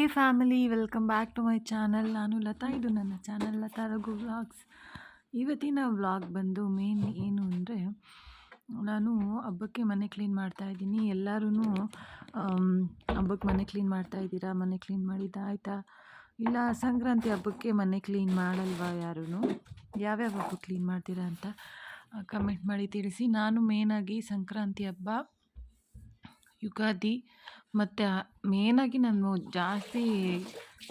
Hey family welcome back to my channel ನಾನು ಲತಾ. ಇದು ನನ್ನ ಚಾನಲ್ ಲತಾ ರಘು ವ್ಲಾಗ್ಸ್ ಇವತ್ತಿನ ವ್ಲಾಗ್ ಬಂದು ಮೇನ್ ಏನು ಅಂದರೆ, ನಾನು ಹಬ್ಬಕ್ಕೆ ಮನೆ ಕ್ಲೀನ್ ಮಾಡ್ತಾ ಇದ್ದೀನಿ. ಎಲ್ಲರೂ ಹಬ್ಬಕ್ಕೆ ಮನೆ ಕ್ಲೀನ್ ಮಾಡ್ತಾ ಇದ್ದೀರಾ? ಮನೆ ಕ್ಲೀನ್ ಮಾಡಿದ್ದಾಯ್ತಾ ಇಲ್ಲ, ಸಂಕ್ರಾಂತಿ ಹಬ್ಬಕ್ಕೆ ಮನೆ ಕ್ಲೀನ್ ಮಾಡಲ್ವಾ ಯಾರೂ ಯಾವ್ಯಾವ ಹಬ್ಬಕ್ಕೆ ಕ್ಲೀನ್ ಮಾಡ್ತೀರಾ ಅಂತ ಕಮೆಂಟ್ ಮಾಡಿ ತಿಳಿಸಿ. ನಾನು ಮೇನಾಗಿ ಸಂಕ್ರಾಂತಿ ಹಬ್ಬ ಯುಗಾದಿ ಮತ್ತು ಮೇನಾಗಿ ನಾನು ಜಾಸ್ತಿ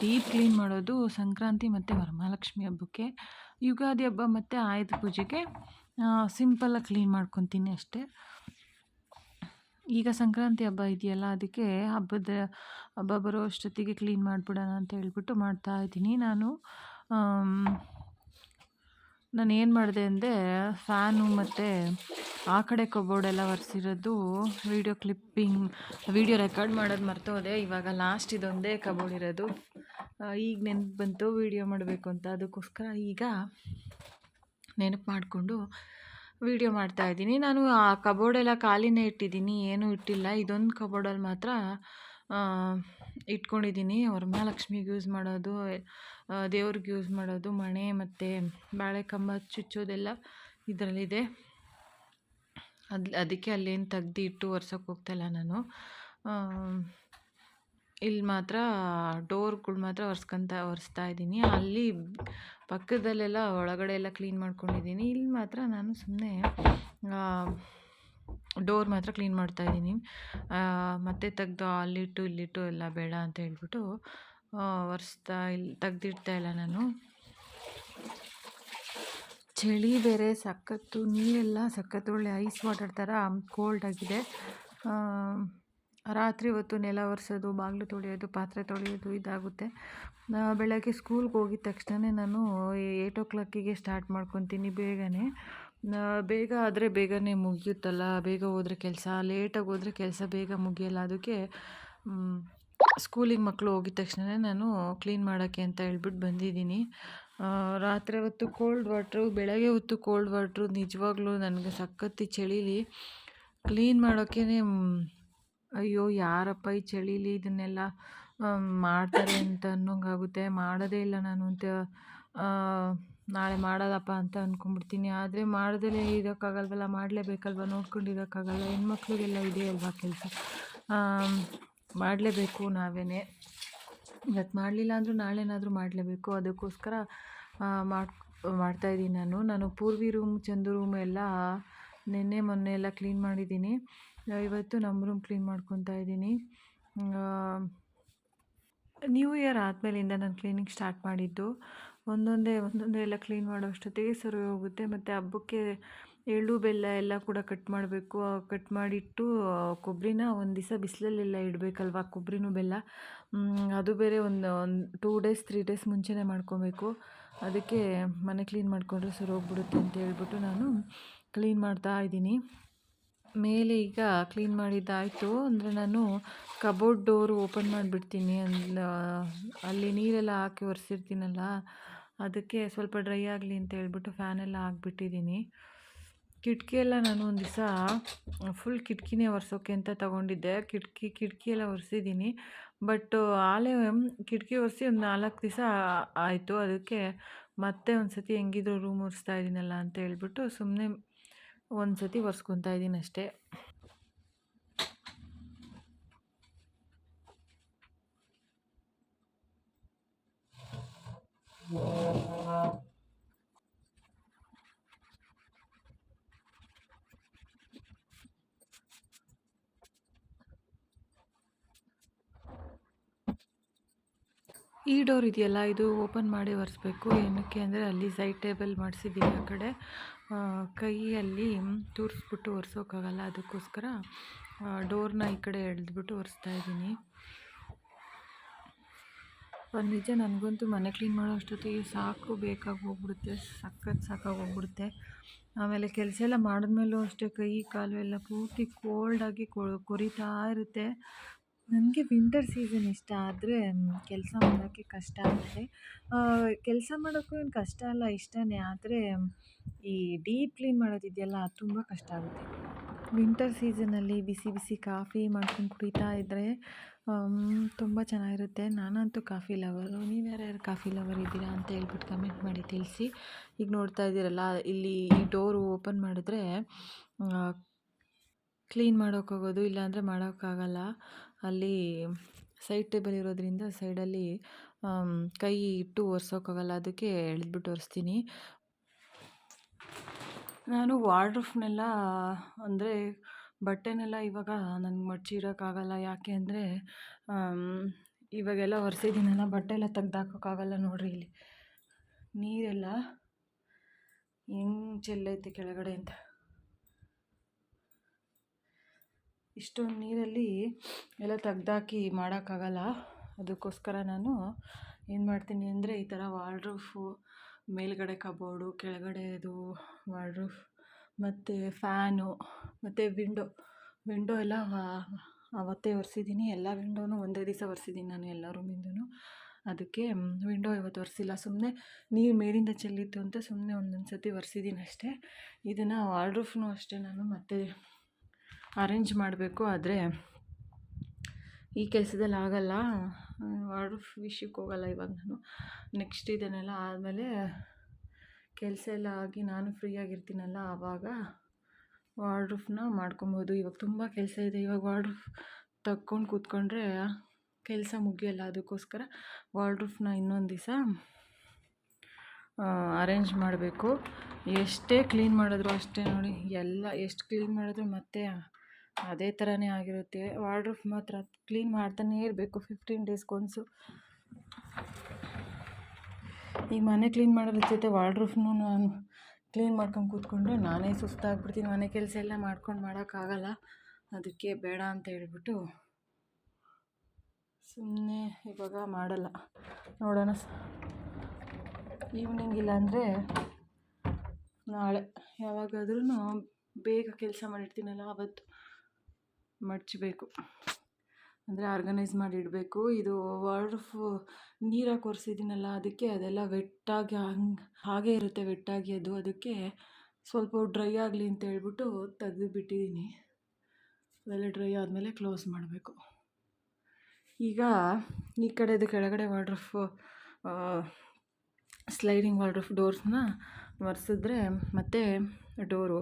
ಡೀಪ್ ಕ್ಲೀನ್ ಮಾಡೋದು ಸಂಕ್ರಾಂತಿ ಮತ್ತು ವರಮಹಾಲಕ್ಷ್ಮಿ ಹಬ್ಬಕ್ಕೆ. ಯುಗಾದಿ ಹಬ್ಬ ಮತ್ತು ಆಯುಧ ಪೂಜೆಗೆ ಸಿಂಪಲ್ಲಾಗಿ ಕ್ಲೀನ್ ಮಾಡ್ಕೊತೀನಿ ಅಷ್ಟೇ. ಈಗ ಸಂಕ್ರಾಂತಿ ಹಬ್ಬ ಇದೆಯಲ್ಲ, ಅದಕ್ಕೆ ಹಬ್ಬದ, ಹಬ್ಬ ಬರೋ ಅಷ್ಟೊತ್ತಿಗೆ ಕ್ಲೀನ್ ಮಾಡಿಬಿಡೋಣ ಅಂತ ಹೇಳ್ಬಿಟ್ಟು ಮಾಡ್ತಾ ಇದ್ದೀನಿ ನಾನು. ನಾನು ಏನು ಮಾಡಿದೆ ಅಂದರೆ, ಫ್ಯಾನು ಮತ್ತು ಆ ಕಡೆ ಕಬೋರ್ಡೆಲ್ಲ ಒರೆಸಿರೋದು ವೀಡಿಯೋ ಕ್ಲಿಪ್ಪಿಂಗ್ ವೀಡಿಯೋ ರೆಕಾರ್ಡ್ ಮಾಡೋದು ಮರ್ತೋದೆ. ಇವಾಗ ಲಾಸ್ಟ್ ಇದೊಂದೇ ಕಬೋರ್ಡ್ ಇರೋದು. ಈಗ ನೆನಪು ಬಂತು ವೀಡಿಯೋ ಮಾಡಬೇಕು ಅಂತ. ಅದಕ್ಕೋಸ್ಕರ ಈಗ ನೆನಪು ಮಾಡಿಕೊಂಡು ವೀಡಿಯೋ ಮಾಡ್ತಾಯಿದ್ದೀನಿ ನಾನು ಆ ಕಬೋರ್ಡೆಲ್ಲ ಖಾಲಿನೇ ಇಟ್ಟಿದ್ದೀನಿ. ಏನೂ ಇಟ್ಟಿಲ್ಲ. ಇದೊಂದು ಕಬೋರ್ಡಲ್ಲಿ ಮಾತ್ರ ಇಟ್ಕೊಂಡಿದ್ದೀನಿ. ವರಮಹಾಲಕ್ಷ್ಮಿಗೆ ಯೂಸ್ ಮಾಡೋದು ದೇವ್ರಿಗೆ ಯೂಸ್ ಮಾಡೋದು, ಮಣೆ ಮತ್ತು ಬಾಳೆ ಕಂಬ ಚುಚ್ಚೋದೆಲ್ಲ ಇದರಲ್ಲಿದೆ. ಅದು, ಅದಕ್ಕೆ ಅಲ್ಲೇನು ತೆಗ್ದು ಇಟ್ಟು ಒರ್ಸೋಕೆ ಹೋಗ್ತಾಯಿಲ್ಲ ನಾನು. ಇಲ್ಲಿ ಮಾತ್ರ ಡೋರ್ಗಳು ಮಾತ್ರ ಒರ್ಸ್ಕೊಂತ, ಒರೆಸ್ತಾ ಇದ್ದೀನಿ. ಅಲ್ಲಿ ಪಕ್ಕದಲ್ಲೆಲ್ಲ ಒಳಗಡೆ ಎಲ್ಲ ಕ್ಲೀನ್ ಮಾಡ್ಕೊಂಡಿದ್ದೀನಿ. ಇಲ್ಲಿ ಮಾತ್ರ ನಾನು ಸುಮ್ಮನೆ ಡೋರ್ ಮಾತ್ರ ಕ್ಲೀನ್ ಮಾಡ್ತಾ ಇದ್ದೀನಿ. ಮತ್ತೆ ತೆಗ್ದು ಅಲ್ಲಿಟ್ಟು ಇಲ್ಲಿಟ್ಟು ಎಲ್ಲ ಬೇಡ ಅಂತ ಹೇಳ್ಬಿಟ್ಟು ಒರೆಸ್ತಾ ಇಲ್ಲಿ ತೆಗ್ದಿಡ್ತಾ ಇಲ್ಲ ನಾನು. ಚಳಿ ಬೇರೆ ಸಖತ್ತು ನೀರೆಲ್ಲ ಸಖತ್ತು ಒಳ್ಳೆ ಐಸ್ ವಾಟರ್ ಥರ ಕೋಲ್ಡ್ ಆಗಿದೆ. ರಾತ್ರಿ ಹೊತ್ತು ನೆಲ ಒರೆಸೋದು, ಬಾಗಿಲು ತೊಳೆಯೋದು, ಪಾತ್ರೆ ತೊಳೆಯೋದು ಇದಾಗುತ್ತೆ. ಬೆಳಗ್ಗೆ ಸ್ಕೂಲ್ಗೆ ಹೋಗಿದ ತಕ್ಷಣ ನಾನು ಏಯ್ಟ್ ಓ ಕ್ಲಾಕಿಗೆ ಸ್ಟಾರ್ಟ್ ಮಾಡ್ಕೊತೀನಿ ಬೇಗನೆ. ಬೇಗ ಆದರೆ ಬೇಗನೆ ಮುಗಿಯುತ್ತಲ್ಲ, ಬೇಗ ಹೋದರೆ ಕೆಲಸ ಲೇಟಾಗಿ ಹೋದರೆ ಕೆಲಸ ಬೇಗ ಮುಗಿಯಲ್ಲ. ಅದಕ್ಕೆ ಸ್ಕೂಲಿಗೆ ಮಕ್ಕಳು ಹೋಗಿದ ತಕ್ಷಣ ನಾನು ಕ್ಲೀನ್ ಮಾಡೋಕ್ಕೆ ಅಂತ ಹೇಳ್ಬಿಟ್ಟು ಬಂದಿದ್ದೀನಿ. ರಾತ್ರಿ ಹೊತ್ತು ಕೋಲ್ಡ್ ವಾಟ್ರು ಬೆಳಗ್ಗೆ ಹೊತ್ತು ಕೋಲ್ಡ್ ವಾಟ್ರು ನಿಜವಾಗ್ಲೂ ನನಗೆ ಸಖತ್ತು ಚಳೀಲಿ ಕ್ಲೀನ್ ಮಾಡೋಕ್ಕೇ ಅಯ್ಯೋ ಯಾರಪ್ಪ ಈ ಚಳೀಲಿ ಇದನ್ನೆಲ್ಲ ಮಾಡ್ತಾರೆ ಅಂತ ಅನ್ನೋಂಗಾಗುತ್ತೆ. ಮಾಡೋದೇ ಇಲ್ಲ ನಾನು ಅಂತ ನಾಳೆ ಮಾಡೋದಪ್ಪ ಅಂತ ಅಂದ್ಕೊಂಡ್ಬಿಡ್ತೀನಿ ಆದರೆ ಮಾಡ್ದಲೇ ಇರೋಕ್ಕಾಗಲ್ವಲ್ಲ ಮಾಡಲೇಬೇಕಲ್ವ? ನೋಡ್ಕೊಂಡು ಇರೋಕ್ಕಾಗಲ್ಲ ಹೆಣ್ಮಕ್ಳಿಗೆಲ್ಲ ಇದೆ ಅಲ್ವಾ ಕೆಲಸ? ಮಾಡಲೇಬೇಕು ನಾವೇ ಇವತ್ತು ಮಾಡಲಿಲ್ಲ ಅಂದರೂ ನಾಳೆನಾದರೂ ಮಾಡಲೇಬೇಕು. ಅದಕ್ಕೋಸ್ಕರ ಮಾಡಿ ಮಾಡ್ತಾಯಿದ್ದೀನಿ ನಾನು. ನಾನು ಪೂರ್ವಿ ರೂಮ್ ಚಂದು ರೂಮ್ ಎಲ್ಲ ನಿನ್ನೆ ಮೊನ್ನೆ ಎಲ್ಲ ಕ್ಲೀನ್ ಮಾಡಿದ್ದೀನಿ. ಇವತ್ತು ನಮ್ಮ ರೂಮ್ ಕ್ಲೀನ್ ಮಾಡ್ಕೊತಾ ಇದ್ದೀನಿ. ನ್ಯೂ ಇಯರ್ ಆದಮೇಲಿಂದ ನಾನು ಕ್ಲೀನಿಂಗ್ ಸ್ಟಾರ್ಟ್ ಮಾಡಿದ್ದು. ಒಂದೊಂದೇ ಒಂದೊಂದೇ ಎಲ್ಲ ಕ್ಲೀನ್ ಮಾಡೋ ಅಷ್ಟೊತ್ತಿಗೆ ಸರಿ ಹೋಗುತ್ತೆ. ಮತ್ತು ಹಬ್ಬಕ್ಕೆ ಎಳ್ಳು, ಬೆಲ್ಲ ಎಲ್ಲ ಕೂಡ ಕಟ್ ಮಾಡಬೇಕು. ಕಟ್ ಮಾಡಿಟ್ಟು ಕೊಬ್ಬರಿನ ಒಂದು ದಿವಸ ಬಿಸಿಲಲ್ಲೆಲ್ಲ ಇಡಬೇಕಲ್ವ? ಕೊಬ್ಬರಿನೂ ಬೆಲ್ಲ. ಅದು ಬೇರೆ ಒಂದು ಒಂದು ಟೂ ಡೇಸ್ ತ್ರೀ ಡೇಸ್ ಮುಂಚೆನೇ ಮಾಡ್ಕೊಬೇಕು. ಅದಕ್ಕೆ ಮನೆ ಕ್ಲೀನ್ ಮಾಡಿಕೊಂಡ್ರೆ ಸರಿ ಹೋಗ್ಬಿಡುತ್ತೆ ಅಂತ ಹೇಳ್ಬಿಟ್ಟು ನಾನು ಕ್ಲೀನ್ ಮಾಡ್ತಾ ಇದ್ದೀನಿ. ಮೇಲೆ ಈಗ ಕ್ಲೀನ್ ಮಾಡಿದ್ದಾಯಿತು. ಅಂದರೆ ನಾನು ಕಬೋರ್ಡ್ ಡೋರು ಓಪನ್ ಮಾಡಿಬಿಡ್ತೀನಿ. ಅಲ್ಲಿ ನೀರೆಲ್ಲ ಹಾಕಿ ಒರೆಸಿರ್ತೀನಲ್ಲ, ಅದಕ್ಕೆ ಸ್ವಲ್ಪ ಡ್ರೈ ಆಗಲಿ ಅಂತ ಹೇಳ್ಬಿಟ್ಟು ಫ್ಯಾನೆಲ್ಲ ಹಾಕ್ಬಿಟ್ಟಿದ್ದೀನಿ. ಕಿಟಕಿ ಎಲ್ಲ ನಾನು ಒಂದು ದಿವಸ ಫುಲ್ ಕಿಟಕಿನೇ ಒರೆಸೋಕೆ ಅಂತ ತೊಗೊಂಡಿದ್ದೆ. ಕಿಟಕಿ ಕಿಟಕಿ ಎಲ್ಲ ಒರೆಸಿದ್ದೀನಿ. ಬಟ್ ಆಲೆ ಕಿಟಕಿ ಒರೆಸಿ ಒಂದು ನಾಲ್ಕು ದಿವಸ ಆಯಿತು. ಅದಕ್ಕೆ ಮತ್ತೆ ಒಂದು ಸತಿ ಹೆಂಗಿದ್ರು ರೂಮ್ ಒರೆಸ್ತಾ ಇದ್ದೀನಲ್ಲ ಅಂತ ಹೇಳ್ಬಿಟ್ಟು ಸುಮ್ಮನೆ ಒಂದು ಸತಿ ಒರೆಸ್ಕೊತಾ ಇದ್ದೀನಿ ಅಷ್ಟೇ. ಈ ಡೋರ್ ಇದೆಯಲ್ಲ, ಇದು ಓಪನ್ ಮಾಡಿ ಒರೆಸ್ಬೇಕು. ಏನಕ್ಕೆ ಅಂದರೆ ಅಲ್ಲಿ ಸೈಡ್ ಟೇಬಲ್ ಮಾಡಿಸಿದ್ದೀನಿ ಆ ಕಡೆ. ಕೈಯಲ್ಲಿ ತೂರಿಸ್ಬಿಟ್ಟು ಒರೆಸೋಕ್ಕಾಗಲ್ಲ. ಅದಕ್ಕೋಸ್ಕರ ಡೋರ್ನ ಈ ಕಡೆ ಎಳೆದ್ಬಿಟ್ಟು ಒರೆಸ್ತಾ ಇದ್ದೀನಿ. ನಿಜ ನನಗಂತೂ ಮನೆ ಕ್ಲೀನ್ ಮಾಡೋ ಅಷ್ಟೊತ್ತಿಗೆ ಸಾಕು, ಬೇಕಾಗಿ ಹೋಗ್ಬಿಡುತ್ತೆ. ಸಖತ್ ಸಾಕಾಗಿ ಹೋಗ್ಬಿಡುತ್ತೆ. ಆಮೇಲೆ ಕೆಲಸ ಎಲ್ಲ ಮಾಡಿದ್ಮೇಲೂ ಅಷ್ಟೇ ಕೈ, ಕಾಲು ಎಲ್ಲ ಪೂರ್ತಿ ಕೋಲ್ಡಾಗಿ ಕೊರಿತಾ ಇರುತ್ತೆ. ನನಗೆ ವಿಂಟರ್ ಸೀಸನ್ ಇಷ್ಟ, ಆದರೆ ಕೆಲಸ ಮಾಡೋಕ್ಕೆ ಕಷ್ಟ ಆಗುತ್ತೆ. ಕೆಲಸ ಮಾಡೋಕ್ಕೂ ಏನು ಕಷ್ಟ ಅಲ್ಲ, ಇಷ್ಟನೇ. ಆದರೆ, ಈ ಡೀಪ್ ಕ್ಲೀನ್ ಮಾಡೋದಿದೆಯಲ್ಲ ಅದು ತುಂಬ ಕಷ್ಟ ಆಗುತ್ತೆ. ವಿಂಟರ್ ಸೀಸನಲ್ಲಿ ಬಿಸಿ ಬಿಸಿ ಕಾಫಿ ಮಾಡ್ಕೊಂಡು ಕುಡಿತಾ ಇದ್ದರೆ ತುಂಬ ಚೆನ್ನಾಗಿರುತ್ತೆ. ನಾನಂತೂ ಕಾಫಿ ಲವರು, ನೀವು ಯಾರ್ಯಾರು ಕಾಫಿ ಲವರ್ ಇದ್ದೀರಾ ಅಂತ ಹೇಳ್ಬಿಟ್ಟು ಕಮೆಂಟ್ ಮಾಡಿ ತಿಳಿಸಿ. ಈಗ ನೋಡ್ತಾ ಇದ್ದೀರಲ್ಲ, ಇಲ್ಲಿ ಈ ಡೋರು ಓಪನ್ ಮಾಡಿದ್ರೆ ಕ್ಲೀನ್ ಮಾಡೋಕ್ಕೋಗೋದು ಇಲ್ಲಾಂದರೆ ಮಾಡೋಕ್ಕಾಗಲ್ಲ ಅಲ್ಲಿ ಸೈಡ್ ಟೇಬಲ್ ಇರೋದ್ರಿಂದ ಸೈಡಲ್ಲಿ ಕೈ ಇಟ್ಟು ಒರೆಸೋಕ್ಕಾಗಲ್ಲ. ಅದಕ್ಕೆ ಎಳೆದ್ಬಿಟ್ಟು ಒರೆಸ್ತೀನಿ. ನಾನು ವಾರ್ಡ್ರೋಫ್ನೆಲ್ಲ ಅಂದರೆ ಬಟ್ಟೆನೆಲ್ಲ ಇವಾಗ ನನಗೆ ಮಡಚಿ ಇಡೋಕ್ಕಾಗಲ್ಲ ಯಾಕೆ ಅಂದರೆ ಇವಾಗೆಲ್ಲ ಒರೆಸಿದ್ದೀನಲ್ಲ ಬಟ್ಟೆ ಎಲ್ಲ ತೆಗ್ದಾಕೋಕ್ಕಾಗಲ್ಲ ನೋಡಿರಿ ಇಲ್ಲಿ. ನೀರೆಲ್ಲ ಹೆಂಗೆ ಚೆಲ್ಲೈತೆ ಕೆಳಗಡೆ ಅಂತ. ಇಷ್ಟೊಂದು ನೀರಲ್ಲಿ ಎಲ್ಲ ತೆಗ್ದಾಕಿ ಮಾಡೋಕ್ಕಾಗಲ್ಲ. ಅದಕ್ಕೋಸ್ಕರ ನಾನು ಏನು ಮಾಡ್ತೀನಿ ಅಂದರೆ ಈ ಥರ ವಾಲ್ರೂಫು ಮೇಲ್ಗಡೆ ಕಬೋರ್ಡು ಕೆಳಗಡೆದು ವಾರ್ಡ್ರೋಫ್ ಮತ್ತು ಫ್ಯಾನು ಮತ್ತು ವಿಂಡೋ ವಿಂಡೋ ಎಲ್ಲ ಅವತ್ತೇ ಒರೆಸಿದ್ದೀನಿ. ಎಲ್ಲ ವಿಂಡೋನು ಒಂದೇ ದಿವಸ ಒರೆಸಿದ್ದೀನಿ ನಾನು ಎಲ್ಲ ರೂಮಿಂದೂ ಅದಕ್ಕೆ ವಿಂಡೋ ಇವತ್ತು ಒರೆಸಿಲ್ಲ. ಸುಮ್ಮನೆ ನೀರು ಮೇಲಿಂದ ಚೆಲ್ಲಿತ್ತು ಅಂತ ಸುಮ್ಮನೆ ಒಂದೊಂದು ಸತಿ ಒರೆಸಿದ್ದೀನಿ ಅಷ್ಟೇ ಇದನ್ನು ವಾರ್ಡ್ರೋಫ್ನು ಅಷ್ಟೇ ನಾನು ಮತ್ತೆ ಅರೇಂಜ್ ಮಾಡಬೇಕು, ಆದರೆ ಈ ಕೆಲಸದಲ್ಲಿ ಆಗೋಲ್ಲ. ಆಫ್ ವಿಷಯಕ್ಕೆ ಹೋಗಲ್ಲ ಇವಾಗ ನಾನು. ನೆಕ್ಸ್ಟ್ ಇದನ್ನೆಲ್ಲ ಆದಮೇಲೆ ಕೆಲಸ ಎಲ್ಲ ಆಗಿ ನಾನು ಫ್ರೀಯಾಗಿರ್ತೀನಲ್ಲ ಆವಾಗ ವಾರ್ಡ್ರೂಫ್ನ ಮಾಡ್ಕೊಬೋದು. ಇವಾಗ ತುಂಬ ಕೆಲಸ ಇದೆ. ಇವಾಗ ವಾರ್ಡ್ರೂಫ್ ತಕ್ಕೊಂಡು ಕೂತ್ಕೊಂಡ್ರೆ ಕೆಲಸ ಮುಗಿಯಲ್ಲ. ಅದಕ್ಕೋಸ್ಕರ ವಾರ್ಡ್ರೂಫ್ನ ಇನ್ನೊಂದು ದಿವಸ ಅರೇಂಜ್ ಮಾಡಬೇಕು. ಎಷ್ಟೇ ಕ್ಲೀನ್ ಮಾಡಿದ್ರು ಅಷ್ಟೇ ನೋಡಿ. ಎಲ್ಲ ಎಷ್ಟು ಕ್ಲೀನ್ ಮಾಡಿದ್ರು ಮತ್ತೆ ಅದೇ ಥರನೇ ಆಗಿರುತ್ತೆ. ವಾರ್ಡ್ರೋಫ್ ಮಾತ್ರ ಕ್ಲೀನ್ ಮಾಡ್ತಾನೇ ಇರಬೇಕು ಫಿಫ್ಟೀನ್ ಡೇಸ್ಗೊಂದ್ಸು ಈಗ ಮನೆ ಕ್ಲೀನ್ ಮಾಡೋದ್ರ ಜೊತೆ ವಾರ್ಡ್ರೂಫ್ನೂ ನಾನು ಕ್ಲೀನ್ ಮಾಡ್ಕೊಂಡು ಕೂತ್ಕೊಂಡ್ರೆ ನಾನೇ ಸುಸ್ತಾಗ್ಬಿಡ್ತೀನಿ. ಮನೆ ಕೆಲಸ ಎಲ್ಲ ಮಾಡ್ಕೊಂಡು ಮಾಡೋಕ್ಕಾಗಲ್ಲ ಅದಕ್ಕೆ ಬೇಡ ಅಂತ ಹೇಳಿಬಿಟ್ಟು ಸುಮ್ಮನೆ ಇವಾಗ ಮಾಡಲ್ಲ. ನೋಡೋಣ. ಈವ್ನಿಂಗ್ ಇಲ್ಲಾಂದರೆ ನಾಳೆ ಯಾವಾಗಾದ್ರೂ ಬೇಗ ಕೆಲಸ ಮಾಡಿರ್ತೀನಲ್ಲ ಆವತ್ತು ಮಡಚಬೇಕು. ಅಂದರೆ ಆರ್ಗನೈಸ್ ಮಾಡಿ ಇಡಬೇಕು. ಇದು ನೀರು ನೀರಾಗಿ ಒರೆಸಿದ್ದೀನಲ್ಲ ಅದಕ್ಕೆ ಅದೆಲ್ಲ ವೆಟ್ಟಾಗಿ ಹಂಗೆ, ಹಾಗೇ ಇರುತ್ತೆ ವೆಟ್ಟಾಗಿ ಅದು. ಅದಕ್ಕೆ ಸ್ವಲ್ಪ ಡ್ರೈ ಆಗಲಿ ಅಂತ ಹೇಳ್ಬಿಟ್ಟು ತೆಗೆದು ಬಿಟ್ಟಿದ್ದೀನಿ ಅದೆಲ್ಲ ಡ್ರೈ ಆದಮೇಲೆ ಕ್ಲೋಸ್ ಮಾಡಬೇಕು. ಈಗ ಈ ಕಡೆದು ಕೆಳಗಡೆ ವಾಡ್ರಫ್ ಸ್ಲೈಡಿಂಗ್ ವಾಡ್ರಫ್ ಡೋರ್ಸ್ನ ಒರೆಸಿದ್ರೆ ಮತ್ತು ಡೋರು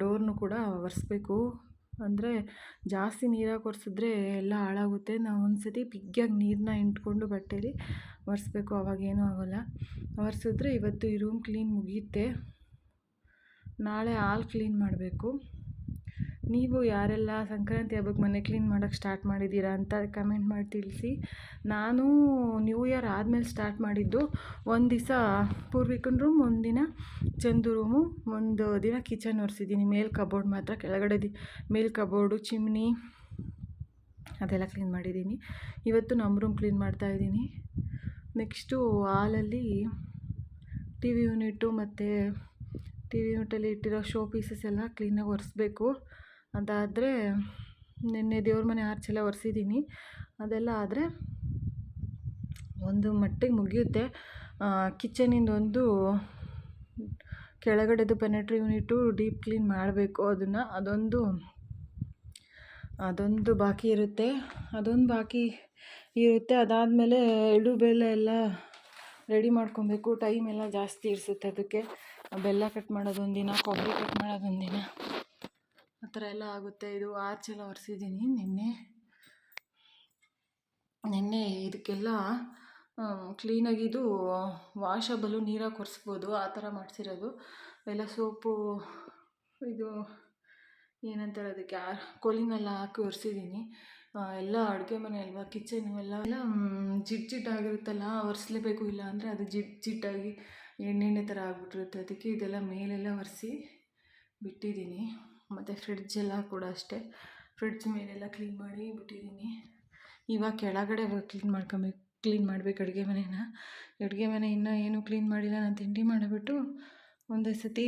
ಡೋರ್ನು ಕೂಡ ಒರೆಸ್ಬೇಕು. ಅಂದರೆ ಜಾಸ್ತಿ ನೀರಾಗಿ ಒರೆಸಿದ್ರೆ ಎಲ್ಲ ಹಾಳಾಗುತ್ತೆ. ನಾವು ಒಂದು ಸತಿ ಬಿಗ್ಗಾಗಿ ನೀರನ್ನ ಹಿಂಡ್ಕೊಂಡು ಬಟ್ಟೆಲಿ ಒರೆಸ್ಬೇಕು. ಅವಾಗೇನೂ ಆಗೋಲ್ಲ. ಒರೆಸಿದ್ರೆ ಇವತ್ತು ಈ ರೂಮ್ ಕ್ಲೀನ್ ಮುಗಿಯುತ್ತೆ ನಾಳೆ ಹಾಲ್ ಕ್ಲೀನ್ ಮಾಡಬೇಕು. ನೀವು ಯಾರೆಲ್ಲ ಸಂಕ್ರಾಂತಿ ಹಬ್ಬಕ್ಕೆ ಮನೆ ಕ್ಲೀನ್ ಮಾಡೋಕ್ಕೆ ಸ್ಟಾರ್ಟ್ ಮಾಡಿದ್ದೀರಾ ಅಂತ ಕಮೆಂಟ್ ಮಾಡಿ ತಿಳಿಸಿ. ನಾನು ನ್ಯೂ ಇಯರ್ ಆದಮೇಲೆ ಸ್ಟಾರ್ಟ್ ಮಾಡಿದ್ದು ಒಂದು ದಿವಸ ಪೂರ್ವಿಕನ ರೂಮ್ ಒಂದು ದಿನ ಚಂದು ರೂಮು ಒಂದು ದಿನ ಕಿಚನ್ ಒರೆಸಿದ್ದೀನಿ. ಮೇಲ್ ಕಬೋರ್ಡ್ ಮಾತ್ರ, ಕೆಳಗಡೆ ದಿ ಮೇಲ್ ಕಬೋರ್ಡು ಚಿಮ್ನಿ ಅದೆಲ್ಲ ಕ್ಲೀನ್ ಮಾಡಿದ್ದೀನಿ. ಇವತ್ತು ನಮ್ಮ ರೂಮ್ ಕ್ಲೀನ್ ಮಾಡ್ತಾ ಇದ್ದೀನಿ. ನೆಕ್ಸ್ಟು ಹಾಲಲ್ಲಿ ಟಿ ವಿ ಯೂನಿಟು ಮತ್ತು ಟಿ ವಿ ಯೂನಿಟಲ್ಲಿ ಇಟ್ಟಿರೋ ಶೋ ಪೀಸಸ್ ಎಲ್ಲ ಕ್ಲೀನಾಗಿ ಒರೆಸ್ಬೇಕು. ಅದಾದರೆ ನಿನ್ನೆ ದೇವ್ರ ಮನೆ ಆರ್ಚೆಲ್ಲ ಒರೆಸಿದ್ದೀನಿ. ಅದೆಲ್ಲ ಆದರೆ ಒಂದು ಮಟ್ಟಿಗೆ ಮುಗಿಯುತ್ತೆ. ಕಿಚನಿಂದ ಒಂದು ಕೆಳಗಡೆದು ಪೆನೆಟ್ರಿ ಯೂನಿಟು ಡೀಪ್ ಕ್ಲೀನ್ ಮಾಡಬೇಕು ಅದನ್ನು. ಅದೊಂದು ಅದೊಂದು ಬಾಕಿ ಇರುತ್ತೆ. ಅದೊಂದು ಬಾಕಿ ಇರುತ್ತೆ. ಅದಾದಮೇಲೆ ಎಳ್ಳು ಬೆಲ್ಲ ಎಲ್ಲ ರೆಡಿ ಮಾಡ್ಕೊಬೇಕು. ಟೈಮ್ ಎಲ್ಲ ಜಾಸ್ತಿ ಇರಿಸುತ್ತೆ ಅದಕ್ಕೆ. ಬೆಲ್ಲ ಕಟ್ ಮಾಡೋದೊಂದು ದಿನ ಕೊಬ್ಬರಿ ಕಟ್ ಮಾಡೋದೊಂದಿನ. ದಿನ ಆ ಥರ ಎಲ್ಲ ಆಗುತ್ತೆ. ಇದು ಆರ್ಚೆಲ್ಲ ಒರೆಸಿದ್ದೀನಿ ನಿನ್ನೆ. ನಿನ್ನೆ ಇದಕ್ಕೆಲ್ಲ ಕ್ಲೀನಾಗಿ ಇದು ನೀರಾಗಿ ಒರೆಸ್ಬೋದು. ಆ ಥರ ಮಾಡಿಸಿರೋದು. ಎಲ್ಲ ಸೋಪು, ಇದು ಏನಂತಾರೆ ಅದಕ್ಕೆ ಕೋಲಿನೆಲ್ಲ ಹಾಕಿ ಒರೆಸಿದ್ದೀನಿ. ಎಲ್ಲ ಅಡುಗೆ ಮನೆ ಅಲ್ವಾ ಕಿಚನು ಎಲ್ಲ ಎಲ್ಲ ಜಿಡ್ ಜಿಡ್ಡಾಗಿರುತ್ತಲ್ಲ ಒರೆಸ್ಲೇಬೇಕು ಇಲ್ಲ ಅಂದರೆ ಅದು ಜಿಡ್ ಜಿಡ್ಡಾಗಿ ಎಣ್ಣೆಣ್ಣೆ ಥರ ಆಗಿಬಿಟ್ಟಿರುತ್ತೆ. ಅದಕ್ಕೆ ಇದೆಲ್ಲ ಮೇಲೆಲ್ಲ ಒರೆಸಿ ಬಿಟ್ಟಿದ್ದೀನಿ. ಮತ್ತು ಫ್ರಿಡ್ಜೆಲ್ಲ ಕೂಡ ಅಷ್ಟೇ. ಫ್ರಿಡ್ಜ್ ಮೇಲೆಲ್ಲ ಕ್ಲೀನ್ ಮಾಡಿ ಬಿಟ್ಟಿದ್ದೀನಿ. ಇವಾಗ ಕೆಳಗಡೆ ಕ್ಲೀನ್ ಮಾಡ್ಕೊಬೇಕು ಕ್ಲೀನ್ ಮಾಡಬೇಕು ಅಡುಗೆ ಮನೇನ. ಅಡುಗೆ ಮನೆ ಇನ್ನೂ ಏನೂ ಕ್ಲೀನ್ ಮಾಡಿಲ್ಲ, ನಾನು ತಿಂಡಿ ಮಾಡಿಬಿಟ್ಟು ಒಂದೇ ಸತಿ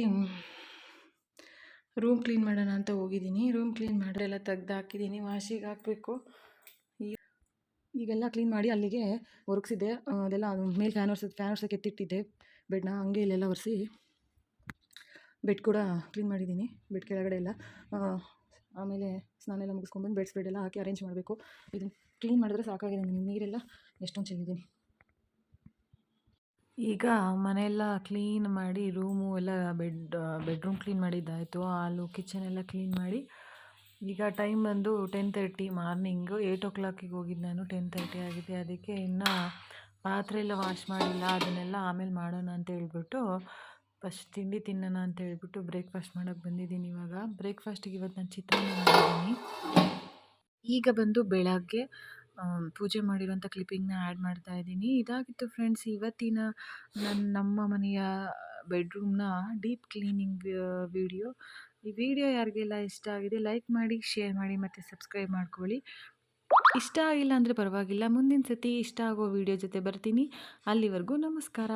ರೂಮ್ ಕ್ಲೀನ್ ಮಾಡೋಣ ಅಂತ ಹೋಗಿದ್ದೀನಿ. ರೂಮ್ ಕ್ಲೀನ್ ಮಾಡಿರೆಲ್ಲ ಎಲ್ಲ ತೆಗ್ದು ಹಾಕಿದ್ದೀನಿ ವಾಶಿಗೆ ಹಾಕಬೇಕು. ಈಗೆಲ್ಲ ಕ್ಲೀನ್ ಮಾಡಿ ಅಲ್ಲಿಗೆ ಒರಗಿಸಿದ್ದೆ. ಅದೆಲ್ಲ ಮೇಲೆ ಫ್ಯಾನ್ ಒರ್ಸಿದ್ದು ಫ್ಯಾನ್ ಒರ್ಸೋಕೆ ಎತ್ತಿಟ್ಟಿದ್ದೆ ಬೆಡ್ನ ಹಂಗೆ ಇಲ್ಲೆಲ್ಲ ಒರೆಸಿ. ಬೆಡ್ ಕೂಡ ಕ್ಲೀನ್ ಮಾಡಿದ್ದೀನಿ. ಬೆಡ್ ಕೆಳಗಡೆ ಎಲ್ಲ ಆಮೇಲೆ ಸ್ನಾನ ಎಲ್ಲ ಮುಗಿಸ್ಕೊಂಡ್ಬಂದು ಬೆಡ್ ಸ್ಪ್ರೆಡ್ ಎಲ್ಲ ಹಾಕಿ ಅರೇಂಜ್ ಮಾಡಬೇಕು. ಇದು ಕ್ಲೀನ್ ಮಾಡಿದ್ರೆ ಸಾಕಾಗಿದೆ ನನಗೆ, ನೀರೆಲ್ಲ ಎಷ್ಟೊಂದು ಚೆಲ್ಲಿದ್ದೀನಿ. ಈಗ ಮನೆಯೆಲ್ಲ ಕ್ಲೀನ್ ಮಾಡಿ, ರೂಮು ಎಲ್ಲ ಬೆಡ್, ಬೆಡ್ರೂಮ್ ಕ್ಲೀನ್ ಮಾಡಿದ್ದಾಯಿತು. ಹಾಲು, ಕಿಚನ್ ಎಲ್ಲ ಕ್ಲೀನ್ ಮಾಡಿ. ಈಗ ಟೈಮ್ ಬಂದು ಟೆನ್ ತರ್ಟಿ ಮಾರ್ನಿಂಗು. ಏಯ್ಟ್ ಓ ಕ್ಲಾಕಿಗೆ ಹೋಗಿದ್ದು ನಾನು, ಟೆನ್ ತರ್ಟಿ ಆಗಿದೆ. ಅದಕ್ಕೆ ಇನ್ನೂ ಪಾತ್ರೆ ಎಲ್ಲ ವಾಶ್ ಮಾಡಿಲ್ಲ, ಅದನ್ನೆಲ್ಲ ಆಮೇಲೆ ಮಾಡೋಣ ಅಂತ ಹೇಳ್ಬಿಟ್ಟು ಫಸ್ಟ್ ತಿಂಡಿ ತಿನ್ನೋಣ ಅಂತ ಹೇಳ್ಬಿಟ್ಟು ಬ್ರೇಕ್ಫಾಸ್ಟ್ ಮಾಡೋಕ್ಕೆ ಬಂದಿದ್ದೀನಿ ಇವಾಗ. ಬ್ರೇಕ್ಫಾಸ್ಟಿಗೆ ಇವತ್ತು ನಾನು ಚಿತ್ರಾನ್ನ ಮಾಡಿದ್ದೀನಿ. ಈಗ ಬಂದು ಬೆಳಗ್ಗೆ ಪೂಜೆ ಮಾಡಿರುವಂಥ ಕ್ಲಿಪ್ಪಿಂಗ್ನ ಆ್ಯಡ್ ಮಾಡ್ತಾ ಇದ್ದೀನಿ. ಇದಾಗಿತ್ತು ಫ್ರೆಂಡ್ಸ್ ಇವತ್ತಿನ ನನ್ನ ನಮ್ಮ ಮನೆಯ ಬೆಡ್ರೂಮ್ನ ಡೀಪ್ ಕ್ಲೀನಿಂಗ್ ವಿಡಿಯೋ ಈ ವಿಡಿಯೋ ಯಾರಿಗೆಲ್ಲ ಇಷ್ಟ ಆಗಿದೆ ಲೈಕ್ ಮಾಡಿ ಶೇರ್ ಮಾಡಿ ಮತ್ತು ಸಬ್ಸ್ಕ್ರೈಬ್ ಮಾಡ್ಕೊಳ್ಳಿ. ಇಷ್ಟ ಆಗಿಲ್ಲ ಅಂದರೆ ಪರವಾಗಿಲ್ಲ. ಮುಂದಿನ ಸತಿ ಇಷ್ಟ ಆಗೋ ವಿಡಿಯೋ ಜೊತೆ ಬರ್ತೀನಿ. ಅಲ್ಲಿವರೆಗೂ ನಮಸ್ಕಾರ.